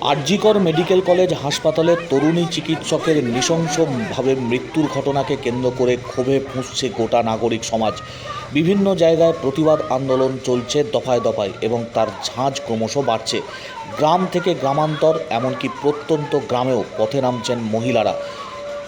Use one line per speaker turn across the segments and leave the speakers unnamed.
RG Kar medical college হাসপাতালে তরুণী চিকিৎসকের নৃশংসভাবে মৃত্যুর ঘটনাকে কেন্দ্র করে ক্ষোভে ফুঁসছে গোটা নাগরিক সমাজ। বিভিন্ন জায়গায় প্রতিবাদ আন্দোলন চলছে দফায় দফায় এবং তার ঝাঁজ ক্রমশ বাড়ছে। গ্রাম থেকে গ্রামান্তর, এমনকি প্রত্যন্ত গ্রামেও পথে নামছেন মহিলারা।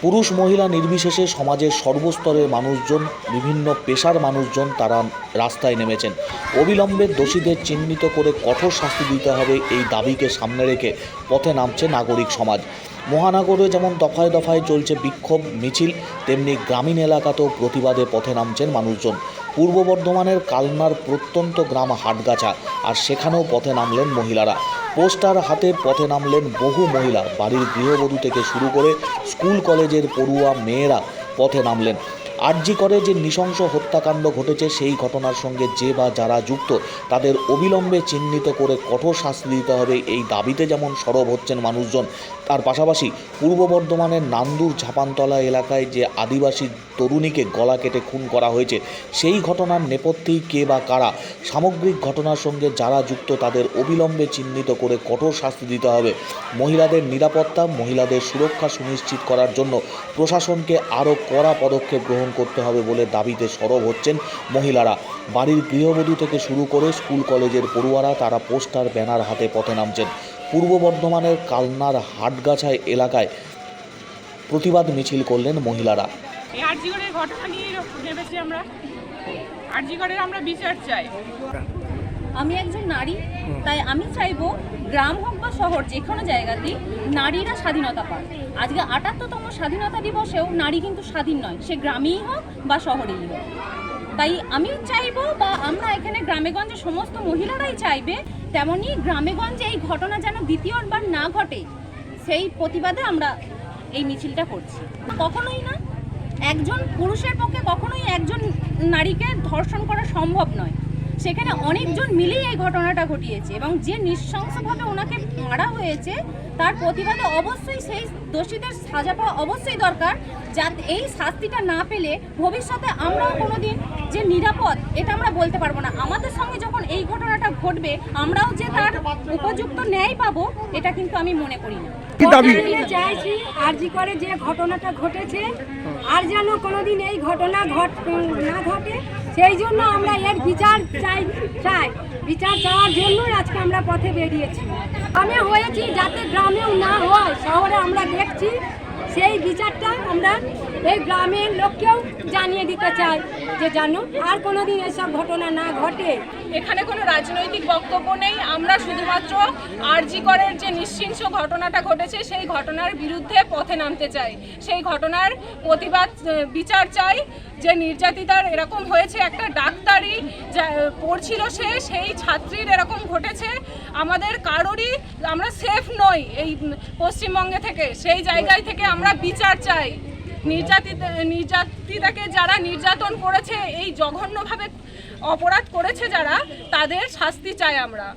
পুরুষ মহিলা নির্বিশেষে সমাজের সর্বস্তরের মানুষজন, বিভিন্ন পেশার মানুষজন তারা রাস্তায় নেমেছেন। অবিলম্বে দোষীদের চিহ্নিত করে কঠোর শাস্তি দিতে হবে এই দাবিকে সামনে রেখে পথে নামছে নাগরিক সমাজ। মহানগরে যেমন দফায় দফায় চলছে বিক্ষোভ, মিছিল, তেমনি গ্রামীণ এলাকাতেও প্রতিবাদে পথে নামছেন মানুষজন। পূর্ব বর্ধমানের কালনার প্রত্যন্ত গ্রাম হাটগাছা, আর সেখানেও পথে নামলেন মহিলারা। পোস্টার হাতে পথে নামলেন বহু মহিলা। বাড়ির গৃহবধূ থেকে শুরু করে স্কুল কলেজের পড়ুয়া মেয়েরা পথে নামলেন। আরজি করে যে নৃশংস হত্যাকাণ্ড ঘটেছে সেই ঘটনার সঙ্গে যে বা যারা যুক্ত, তাদের অবিলম্বে চিহ্নিত করে কঠোর শাস্তি দিতে হবে। এই দাবিতে যেমন সরব হচ্ছেন মানুষজন, তার পাশাপাশি পূর্ব বর্ধমানের নান্দুর ঝাপানতলা এলাকায় যে আদিবাসী তরুণীকে গলা কেটে খুন করা হয়েছে, সেই ঘটনার নেপথ্যেই কে বা কারা সামগ্রিক ঘটনার সঙ্গে যারা যুক্ত, তাদের অবিলম্বে চিহ্নিত করে কঠোর শাস্তি দিতে হবে। মহিলাদের নিরাপত্তা, মহিলাদের সুরক্ষা সুনিশ্চিত করার জন্য প্রশাসনকে আরও কড়া পদক্ষেপ গ্রহণ করতে হবে বলে দাবিতে সরব হচ্ছেন মহিলারা। বাড়ির গৃহবধূ থেকে শুরু করে স্কুল, কলেজের পড়ুয়ারা তারা পোস্টার, ব্যানার হাতে পথে নামছেন। পূর্ব বর্ধমানের কালনার হাটগাছায় এলাকায় প্রতিবাদ মিছিল করলেন মহিলারা।
আমরা বিচার চাই।
আমি একজন নারী তাই আমি চাইব গ্রাম হোক বা শহর যে কোনো জায়গাতেই নারীরা স্বাধীনতা পায় আজকে আটাত্তরতম স্বাধীনতা দিবসেও নারী কিন্তু স্বাধীন নয় সে গ্রামেই হোক বা শহরেই হোক। তাই আমি চাইব বা আমরা এখানে গ্রামেগঞ্জে সমস্ত মহিলারাই চাইবে তেমনি গ্রামেগঞ্জে এই ঘটনা যেন দ্বিতীয়বার না ঘটে সেই প্রতিবাদে আমরা এই মিছিলটা করছি। কখনোই না একজন পুরুষের পক্ষে কখনোই একজন নারীকে ধর্ষণ করা সম্ভব নয়। সেখানে অনেকজন মিলেই এই ঘটনাটা ঘটিয়েছে এবং যে নৃশংসভাবে ওনাকে মারা হয়েছে তার প্রতিবাদে অবশ্যই সেই দোষীদের সাজা পাওয়া অবশ্যই দরকার। যাতে এই শাস্তিটা না পেলে ভবিষ্যতে আমরাও কোনো দিন যে নিরাপদ এটা আমরা বলতে পারব না। আমাদের সঙ্গে যখন এই ঘটনাটা ঘটবে আমরাও যে তার উপযুক্ত ন্যায় পাবো এটা কিন্তু আমি মনে করি না।
চাইছি আরজি করে যে ঘটনাটা ঘটেছে আর যেন কোনোদিন এই ঘটনা ঘট না ঘটে সেই জন্য আমরা এর বিচার চাই চাই। বিচার চাওয়ার জন্যই আজকে আমরা পথে বেরিয়েছি। আমি হয়েছি যাতে গ্রামেও না হয়, শহরে আমরা দেখছি, সেই বিচারটা আমরা এই গ্রামের লোককেও জানিয়ে দিতে চাই যে জানো আর কোনোদিন এসব ঘটনা না ঘটে।
এখানে কোনো রাজনৈতিক বক্তব্য নেই। আমরা শুধুমাত্র আরজি করের যে নিশ্চিংস ঘটনাটা ঘটেছে, সেই ঘটনার বিরুদ্ধে পথে নামতে চাই। সেই ঘটনার প্রতিবাদ, বিচার চাই যে নির্যাতিতার এরকম হয়েছে। একটা ডাক্তারি পড়ছিল সে, সেই ছাত্রীর এরকম ঘটেছে। আমাদের কারোরই, আমরা সেফ নই এই পশ্চিমবঙ্গে থেকে। সেই জায়গায় থেকে আমরা বিচার চাই। নির্যাতিত নির্যাতিতাকে যারা নির্যাতন করেছে এই জঘন্যভাবে অপরাধ করেছে যারা তাদের শাস্তি চাই আমরা।